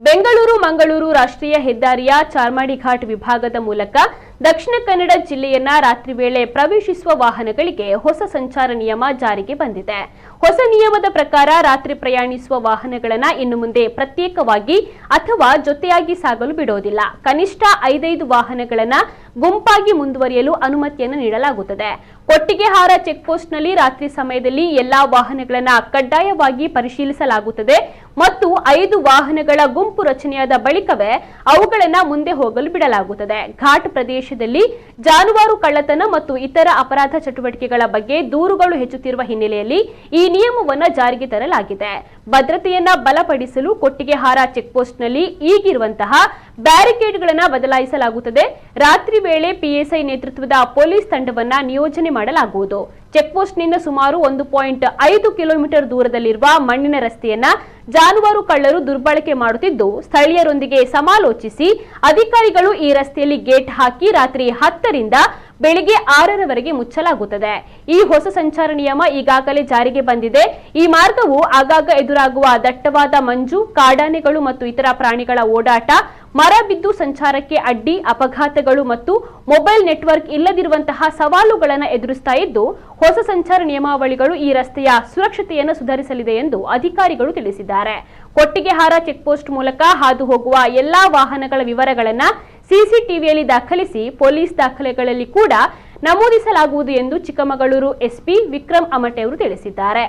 ಬೆಂಗಳೂರು ಮಂಗಳೂರು ರಾಷ್ಟ್ರೀಯ ಹೆದ್ದಾರಿಯ ಚಾರ್ಮಾಡಿ ಘಾಟ್ ವಿಭಾಗದ ಮೂಲಕ ದಕ್ಷಿಣ ಕನ್ನಡ ಜಿಲ್ಲೆಯನ್ನ ರಾತ್ರಿ ವೇಳೆ ಪ್ರವೇಶಿಸುವ ವಾಹನಗಳಿಗೆ ಹೊಸ ಸಂಚಾರ ನಿಯಮ ಜಾರಿಗೆ ಬಂದಿದೆ. ಹೊಸ ನಿಯಮದ ಪ್ರಕಾರ ರಾತ್ರಿ ಪ್ರಯಾಣಿಸುವ ವಾಹನಗಳನ್ನ ಇನ್ನು ಮುಂದೆ ಪ್ರತ್ಯೇಕವಾಗಿ ಅಥವಾ ಜೊತೆಯಾಗಿ ಸಾಗಲು ಬಿಡೋದಿಲ್ಲ. ಕನಿಷ್ಠ ಐದೈದು ವಾಹನಗಳನ್ನ ಗುಂಪಾಗಿ ಮುಂದುವರಿಯಲು ಅನುಮತಿಯನ್ನು ನೀಡಲಾಗುತ್ತದೆ. ಕೊಟ್ಟಿಗೆಹಾರ ಚೆಕ್ಪೋಸ್ಟ್ನಲ್ಲಿ ರಾತ್ರಿ ಸಮಯದಲ್ಲಿ ಎಲ್ಲಾ ವಾಹನಗಳನ್ನು ಕಡ್ಡಾಯವಾಗಿ ಪರಿಶೀಲಿಸಲಾಗುತ್ತದೆ ಮತ್ತು ಐದು ವಾಹನಗಳ ಗುಂಪು ರಚನೆಯಾದ ಬಳಿಕವೇ ಅವುಗಳನ್ನು ಮುಂದೆ ಹೋಗಲು ಬಿಡಲಾಗುತ್ತದೆ. ಘಾಟ್ ಪ್ರದೇಶದಲ್ಲಿ ಜಾನುವಾರು ಕಳ್ಳತನ ಮತ್ತು ಇತರ ಅಪರಾಧ ಚಟುವಟಿಕೆಗಳ ಬಗ್ಗೆ ದೂರುಗಳು ಹೆಚ್ಚುತ್ತಿರುವ ಹಿನ್ನೆಲೆಯಲ್ಲಿ ಈ ನಿಯಮವನ್ನು ಜಾರಿಗೆ ತರಲಾಗಿದೆ. ಭದ್ರತೆಯನ್ನ ಬಲಪಡಿಸಲು ಕೊಟ್ಟಿಗೆಹಾರ ಚೆಕ್ಪೋಸ್ಟ್ನಲ್ಲಿ ಈಗಿರುವಂತಹ ಬ್ಯಾರಿಕೇಡ್ಗಳನ್ನ ಬದಲಾಯಿಸಲಾಗುತ್ತದೆ. ರಾತ್ರಿ ವೇಳೆ ಪಿಎಸ್ಐ ನೇತೃತ್ವದ ಪೊಲೀಸ್ ತಂಡವನ್ನು ನಿಯೋಜನೆ ಮಾಡಲಾಗುವುದು. ಚೆಕ್ಪೋಸ್ಟ್ನಿಂದ ಸುಮಾರು ಒಂದು ಪಾಯಿಂಟ್ ಐದು ಕಿಲೋಮೀಟರ್ ದೂರದಲ್ಲಿರುವ ಮಣ್ಣಿನ ರಸ್ತೆಯನ್ನ ಜಾನುವಾರು ಕಳ್ಳರು ದುರ್ಬಳಕೆ ಮಾಡುತ್ತಿದ್ದು, ಸ್ಥಳೀಯರೊಂದಿಗೆ ಸಮಾಲೋಚಿಸಿ ಅಧಿಕಾರಿಗಳು ಈ ರಸ್ತೆಯಲ್ಲಿ ಗೇಟ್ ಹಾಕಿ ರಾತ್ರಿ ಹತ್ತರಿಂದ ಬೆಳಿಗ್ಗೆ ಆರರವರೆಗೆ ಮುಚ್ಚಲಾಗುತ್ತದೆ. ಈ ಹೊಸ ಸಂಚಾರ ನಿಯಮ ಈಗಾಗಲೇ ಜಾರಿಗೆ ಬಂದಿದೆ. ಈ ಮಾರ್ಗವು ಆಗಾಗ ಎದುರಾಗುವ ದಟ್ಟವಾದ ಮಂಜು, ಕಾಡಾನೆಗಳು ಮತ್ತು ಇತರ ಪ್ರಾಣಿಗಳ ಓಡಾಟ, ಮರ ಬಿದ್ದು ಸಂಚಾರಕ್ಕೆ ಅಡ್ಡಿ, ಅಪಘಾತಗಳು ಮತ್ತು ಮೊಬೈಲ್ ನೆಟ್ವರ್ಕ್ ಇಲ್ಲದಿರುವಂತಹ ಸವಾಲುಗಳನ್ನು ಎದುರಿಸ್ತಾ ಇದ್ದು, ಹೊಸ ಸಂಚಾರ ನಿಯಮಾವಳಿಗಳು ಈ ರಸ್ತೆಯ ಸುರಕ್ಷತೆಯನ್ನು ಸುಧಾರಿಸಲಿದೆ ಎಂದು ಅಧಿಕಾರಿಗಳು ತಿಳಿಸಿದ್ದಾರೆ. ಕೊಟ್ಟಿಗೆಹಾರ ಚೆಕ್ಪೋಸ್ಟ್ ಮೂಲಕ ಹಾದು ಹೋಗುವ ಎಲ್ಲಾ ವಾಹನಗಳ ವಿವರಗಳನ್ನ ಸಿಸಿಟಿವಿಯಲ್ಲಿ ದಾಖಲಿಸಿ ಪೊಲೀಸ್ ದಾಖಲೆಗಳಲ್ಲಿ ಕೂಡ ನಮೂದಿಸಲಾಗುವುದು ಎಂದು ಚಿಕ್ಕಮಗಳೂರು ಎಸ್ಪಿ ವಿಕ್ರಮ್ ಅಮಟೆ ಅವರು ತಿಳಿಸಿದ್ದಾರೆ.